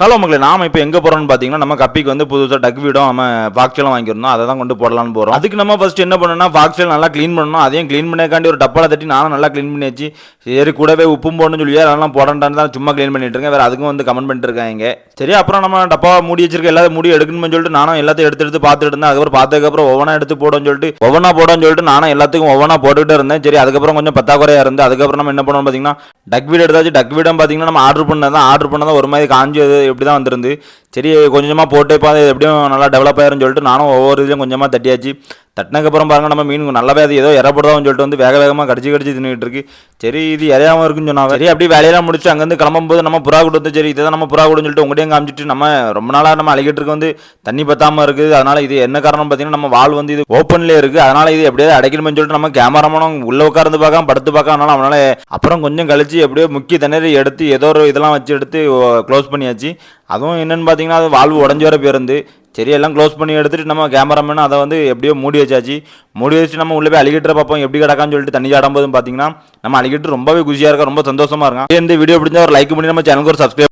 Hello மக்களே நாம இப்போ எங்கே போகிறோம்னு பார்த்தீங்கன்னா நம்ம கப்பிக்கு வந்து புதுசாக டக் வீடும் நம்ம பாக்ஸ்லாம் வாங்கியிருந்தோம். அதை தான் கொண்டு போடலான்னு போகிறோம் அதுக்கு நம்ம ஃபர்ஸ்ட் என்ன பண்ணணும்னா பாக்ஸ்லாம் நல்லா க்ளீன் பண்ணணும். அதையும் க்ளீன் பண்ணக்காண்டி ஒரு டப்பால தட்டி நானும் நல்லா க்ளீன் பண்ணி வச்சு சரி கூடவே உப்பும் போடணும்னு சொல்லி அதெல்லாம் போடண்டான்னு தான் சும்மா க்ளீன் பண்ணிட்டு இருக்கேன். வேறு அதுக்கும் வந்து கமெண்ட் பண்ணிட்டு இருக்காங்க சரி அப்புறம் நம்ம டப்பா மூடி வச்சிருக்க எல்லாத்தையும் மூடி எடுக்கணும்னு சொல்லிட்டு நானும் எல்லாத்தையும் எடுத்து எடுத்து பார்த்துட்டு இருந்தேன். அதுக்கப்புறம் பார்த்ததுக்கப்புறம் ஒவ்வொன்றா எடுத்து போடணும்னு சொல்லிட்டு ஒவ்வொன்றா போடுன்னு சொல்லிட்டு நானும் எல்லாத்துக்கும் ஒவ்வொன்றா போட்டுக்கிட்டே இருந்தேன். சரி அதுக்கப்புறம் கொஞ்சம் பத்தாக்குறையா இருந்து அதுக்கப்புறம் நம்ம என்ன பண்ணோம் பார்த்தீங்கன்னா டக் வீடு எடுத்தாச்சு. டக் வீடம் பார்த்தீங்கன்னா நம்ம ஆர்டர் பண்ணதான் ஆர்டர் பண்ணதான் ஒரு மாதிரி காஞ்சது இப்படி எப்படி தான் வந்திருந்து சரி கொஞ்சமாக போட்டு இப்போ அது எப்படியும் நல்லா டெவலப் ஆயிரும்னு சொல்லிட்டு நானும் ஒவ்வொரு இதுலையும் கொஞ்சமாக தட்டியாச்சு. தட்டினதுக்கப்புறம் பாருங்கள் நம்ம மீன் நல்லாவே அது ஏதோ இறப்படுதான்னு சொல்லிட்டு வந்து வேக வேகமாக கடிச்சு கடிச்சு தின்னுட்டு இருக்கு. சரி இது இறையாமல் இருக்குன்னு சொன்னாங்க. சரி அப்படியே வேலையெல்லாம் முடிச்சு அங்கேருந்து கிளம்பும்போது நம்ம புறா கூட வந்து சரி இதை தான் நம்ம புறா கூடன்னு சொல்லிட்டு உங்கள்கிட்டயும் காமிச்சிட்டு நம்ம ரொம்ப நாளாக நம்ம அழிக்கிட்டு வந்து தண்ணி பத்தாமல் இருக்குது. அதனால் இது என்ன காரணம் பார்த்தீங்கன்னா நம்ம வால் வந்து இது ஓப்பன்லேயே இருக்குது அதனால் இது எப்படியாவது அடைக்கணும்னு சொல்லிட்டு நம்ம கேமராமனும் உள்ளே உட்காந்து பார்க்காம படுத்து பார்க்க அதனால அப்புறம் கொஞ்சம் கழிச்சு எப்படியோ முக்கிய தண்ணீர் எடுத்து ஏதோ ஒரு இதெல்லாம் வச்சு எடுத்து க்ளோஸ் பண்ணியாச்சு. அதுவும் என்னென்னு பார்த்தீங்கன்னா அது வால்வு உடஞ்சி வர போயிருந்து சரி எல்லாம் க்ளோஸ் பண்ணி எடுத்துகிட்டு நம்ம கேமராமேன் அதை வந்து எப்படியோ மூடி வச்சாச்சு. மூடி வச்சு நம்ம உள்ளே போய் அழுகிட்டு பார்ப்போம் எப்படி கிடக்கான்னு சொல்லிட்டு தண்ணி ஆடும்போது பார்த்தீங்கன்னா நம்ம அழுகிட்டு ரொம்பவே குஷியாக இருக்கா ரொம்ப சந்தோஷமாக இருக்கும். இந்த வீடியோ பிடிச்சா ஒரு லைக் பண்ணி நம்ம சேனலுக்கு ஒரு சப்ஸ்கிரைப்